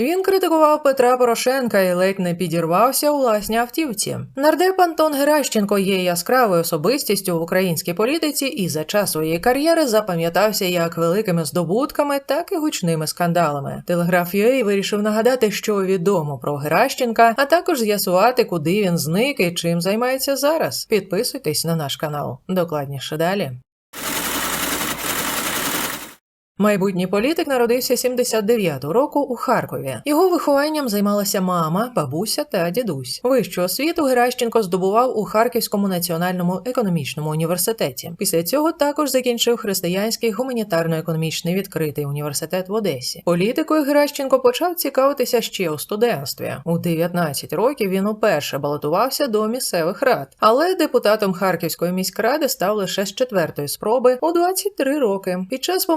Він критикував Петра Порошенка і ледь не підірвався у власній автівці. Нардеп Антон Геращенко є яскравою особистістю в українській політиці і за час своєї кар'єри запам'ятався як великими здобутками, так і гучними скандалами. Телеграф UA вирішив нагадати, що відомо про Геращенка, а також з'ясувати, куди він зник і чим займається зараз. Підписуйтесь на наш канал. Докладніше далі. Майбутній політик народився 79-го року у Харкові. Його вихованням займалася мама, бабуся та дідусь. Вищу освіту Геращенко здобував у Харківському національному економічному університеті. Після цього також закінчив християнський гуманітарно-економічний відкритий університет в Одесі. Політикою Геращенко почав цікавитися ще у студентстві. У 19 років він уперше балотувався до місцевих рад, але депутатом Харківської міськради став лише з четвертої спроби у 23 роки. Під час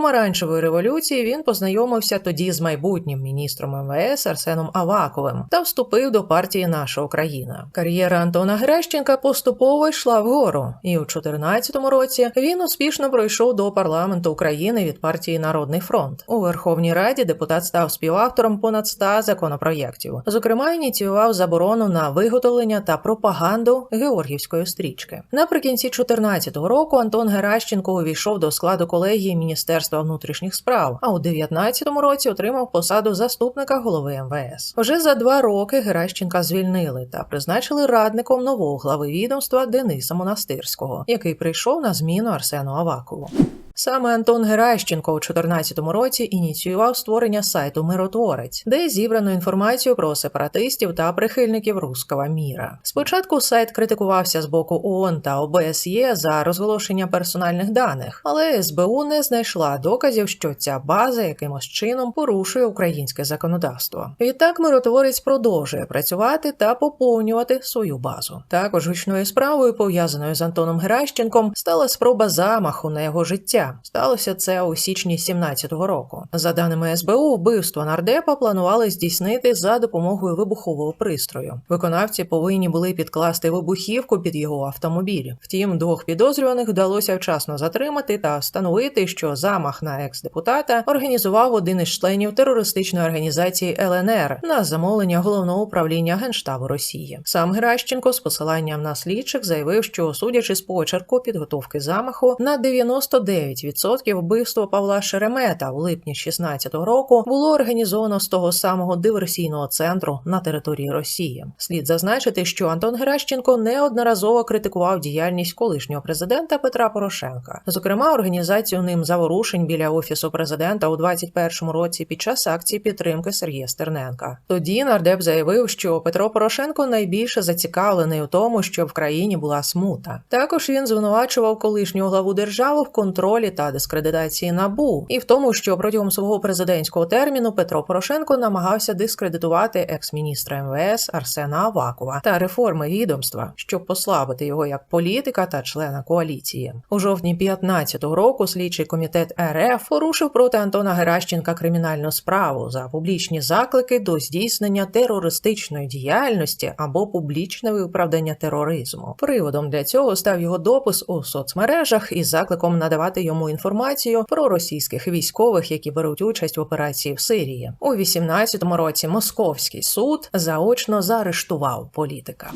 помаранчевої революції він познайомився тоді з майбутнім міністром МВС Арсеном Аваковим та вступив до партії Наша Україна. Кар'єра Антона Грещенка поступово йшла вгору, і у 2014 році він успішно пройшов до парламенту України від партії Народний фронт. У Верховній Раді депутат став співавтором понад 100 законопроєктів. Зокрема, ініціював заборону на виготовлення та пропаганду георгівської стрічки. Наприкінці 2014 року Антон Геращенко увійшов до складу колегії Міністерства внутрішніх справ, а у 2019 році отримав посаду заступника голови МВС. Вже за два роки Геращенка звільнили та призначили радником нового глави відомства Дениса Монастирського, який прийшов на зміну Арсену Авакову. Саме Антон Геращенко у 2014 році ініціював створення сайту Миротворець, де зібрано інформацію про сепаратистів та прихильників руского міра. Спочатку сайт критикувався з боку ООН та ОБСЄ за розголошення персональних даних, але СБУ не знайшла доказів, що ця база якимось чином порушує українське законодавство. Відтак миротворець продовжує працювати та поповнювати свою базу. Також гучною справою, пов'язаною з Антоном Геращенком, стала спроба замаху на його життя. Сталося це у січні 17-го року. За даними СБУ, вбивство нардепа планували здійснити за допомогою вибухового пристрою. Виконавці повинні були підкласти вибухівку під його автомобіль. Втім, двох підозрюваних вдалося вчасно затримати та встановити, що замах на екс-депутата організував один із членів терористичної організації ЛНР на замовлення головного управління генштабу Росії. Сам Геращенко з посиланням на слідчих заявив, що судячи з почерку підготовки замаху на 99 9% вбивство Павла Шеремета в липні 16-го року було організовано з того самого диверсійного центру на території Росії. Слід зазначити, що Антон Геращенко неодноразово критикував діяльність колишнього президента Петра Порошенка, зокрема організацію ним заворушень біля офісу президента у 21-му році під час акції підтримки Сергія Стерненка. Тоді нардеп заявив, що Петро Порошенко найбільше зацікавлений у тому, що в країні була смута. Також він звинувачував колишнього главу держави в контролі та дискредитації набу, і в тому, що протягом свого президентського терміну Петро Порошенко намагався дискредитувати екс-міністра МВС Арсена Авакова та реформи відомства, щоб послабити його як політика та члена коаліції. У жовтні 15-го року слідчий комітет РФ порушив проти Антона Геращенка кримінальну справу за публічні заклики до здійснення терористичної діяльності або публічне виправдання тероризму. Приводом для цього став його допис у соцмережах із закликом надавати йому інформацію про російських військових, які беруть участь в операції в Сирії. У 18-му році Московський суд заочно заарештував політика.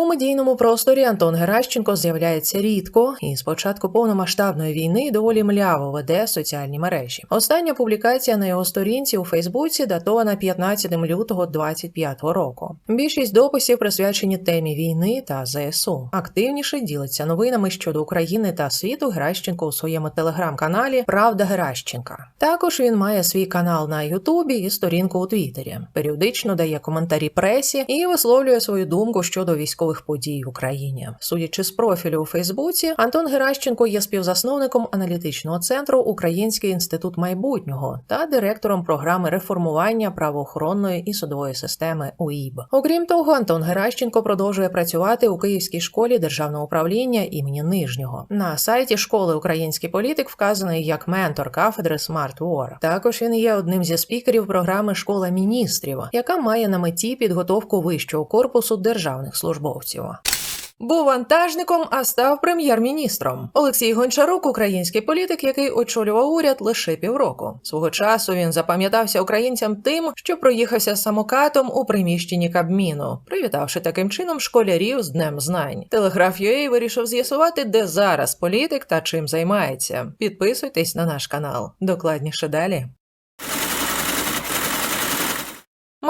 У медійному просторі Антон Геращенко з'являється рідко і з початку повномасштабної війни доволі мляво веде соціальні мережі. Остання публікація на його сторінці у Фейсбуці датована 15 лютого 25 року. Більшість дописів присвячені темі війни та ЗСУ. Активніше ділиться новинами щодо України та світу Геращенко у своєму телеграм-каналі Правда Геращенка. Також він має свій канал на Ютубі і сторінку у Твіттері. Періодично дає коментарі пресі і висловлює свою думку щодо військових подій в Україні. Судячи з профілю у Фейсбуці, Антон Геращенко є співзасновником аналітичного центру Український інститут майбутнього та директором програми реформування правоохоронної і судової системи УІБ. Окрім того, Антон Геращенко продовжує працювати у Київській школі державного управління імені Нижнього. На сайті школи Український політик вказаний як ментор кафедри Smart War. Також він є одним зі спікерів програми Школа міністрів, яка має на меті підготовку вищого корпусу державних службовців. Був вантажником, а став прем'єр-міністром. Олексій Гончарук, український політик, який очолював уряд лише півроку. Свого часу він запам'ятався українцям тим, що проїхався самокатом у приміщенні Кабміну, привітавши таким чином школярів з Днем Знань. Телеграф UA вирішив з'ясувати, де зараз політик та чим займається. Підписуйтесь на наш канал. Докладніше далі.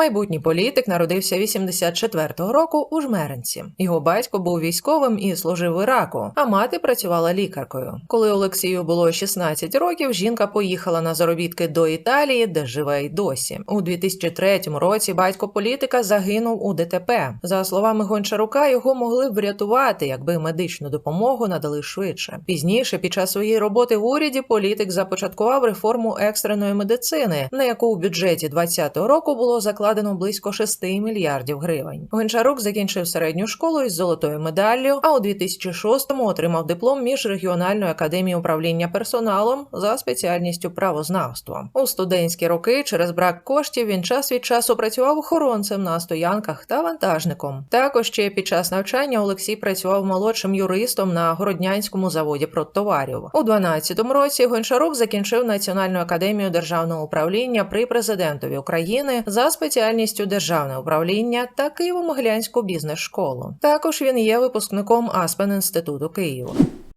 Майбутній політик народився 84-го року у Жмеринці. Його батько був військовим і служив в Іраку, а мати працювала лікаркою. Коли Олексію було 16 років, жінка поїхала на заробітки до Італії, де живе й досі. У 2003 році батько політика загинув у ДТП. За словами Гончарука, його могли б врятувати, якби медичну допомогу надали швидше. Пізніше, під час своєї роботи в уряді, політик започаткував реформу екстреної медицини, на яку у бюджеті 2020 року було закладено близько 6 мільярдів гривень. Гончарук закінчив середню школу із золотою медаллю, а у 2006-му отримав диплом міжрегіональної академії управління персоналом за спеціальністю правознавство. У студентські роки через брак коштів він час від часу працював охоронцем на стоянках та вантажником. Також ще під час навчання Олексій працював молодшим юристом на городнянському заводі продтоварів. У 12-му році Гончарук закінчив Національну академію державного управління при президентові України за спеціальністю державне управління та Києво-Могилянську бізнес-школу. Також він є випускником Аспен інституту Києва.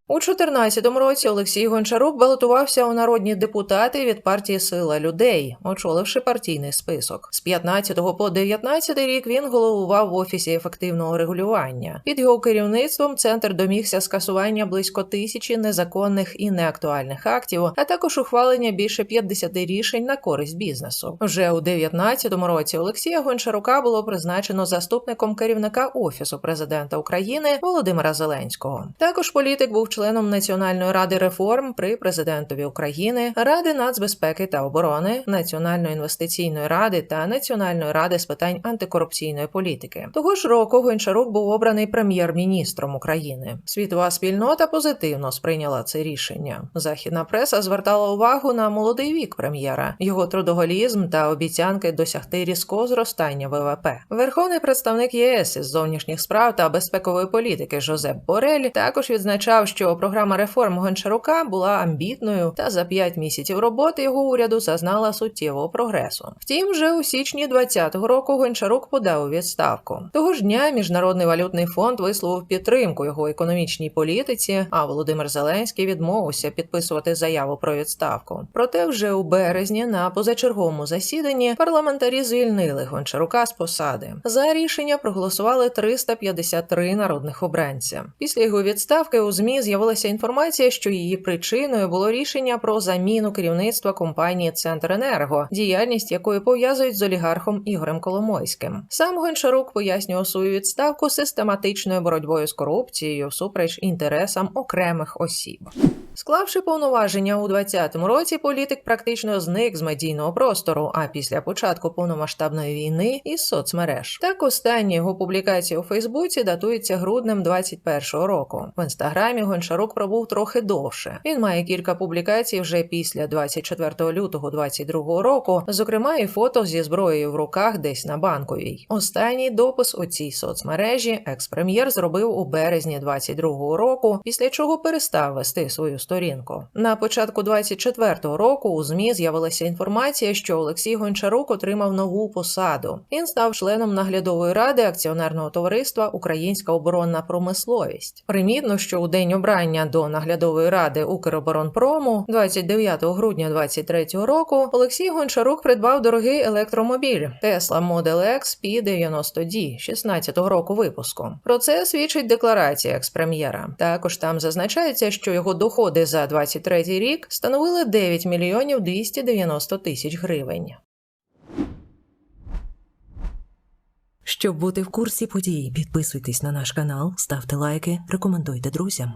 У 2014 році Олексій Гончарук балотувався у народні депутати від партії Сила людей, очоливши партійний список. З 15 по 19 рік він головував в офісі ефективного регулювання. Під його керівництвом центр домігся скасування близько тисячі незаконних і неактуальних актів, а також ухвалення більше 50 рішень на користь бізнесу. Вже у 2019 році Олексія Гончарука було призначено заступником керівника офісу президента України Володимира Зеленського. Також політик був членом Національної ради реформ при президентові України, Ради нацбезпеки та оборони, Національної інвестиційної ради та Національної ради з питань антикорупційної політики. Того ж року Гончарук був обраний прем'єр-міністром України. Світова спільнота позитивно сприйняла це рішення. Західна преса звертала увагу на молодий вік прем'єра, його трудоголізм та обіцянки досягти різкого зростання ВВП. Верховний представник ЄС із зовнішніх справ та безпекової політики Жозеп Борель також відзначав, що програма реформ Гончарука була амбітною, та за п'ять місяців роботи його уряду зазнала суттєвого прогресу. Втім, вже у січні 2020 року Гончарук подав у відставку. Того ж дня Міжнародний валютний фонд висловив підтримку його економічній політиці, а Володимир Зеленський відмовився підписувати заяву про відставку. Проте, вже у березні на позачерговому засіданні парламентарі звільнили Гончарука з посади. За рішення проголосували 353 народних обранця. Після його відставки у ЗМІ з'явилася інформація, що її причиною було рішення про заміну керівництва компанії Центренерго, діяльність якої пов'язують з олігархом Ігорем Коломойським. Сам Гончарук пояснював свою відставку систематичною боротьбою з корупцією всупереч інтересам окремих осіб. Склавши повноваження у 2020 році, політик практично зник з медійного простору, а після початку повномасштабної війни із соцмереж. Так останні його публікації у Фейсбуці датуються груднем 2021 року. В інстаграмі Гончарук пробув трохи довше. Він має кілька публікацій вже після 24 лютого 2022 року, зокрема і фото зі зброєю в руках десь на банковій. Останній допис у цій соцмережі екс-прем'єр зробив у березні 2022 року, після чого перестав вести свою сторінку. На початку 24-го року у ЗМІ з'явилася інформація, що Олексій Гончарук отримав нову посаду. Він став членом наглядової ради акціонерного товариства Українська оборонна промисловість. Примітно, що у день обрання до наглядової ради Укроборонпрому 29 грудня 2023 року Олексій Гончарук придбав дорогий електромобіль Tesla Model X P90D 16-го року випуску. Про це свідчить декларація екс-прем'єра. Також там зазначається, що його доходи за 23 рік становили 9 мільйонів 290 тисяч гривень. Щоб бути в курсі подій, підписуйтесь на наш канал, ставте лайки, рекомендуйте друзям.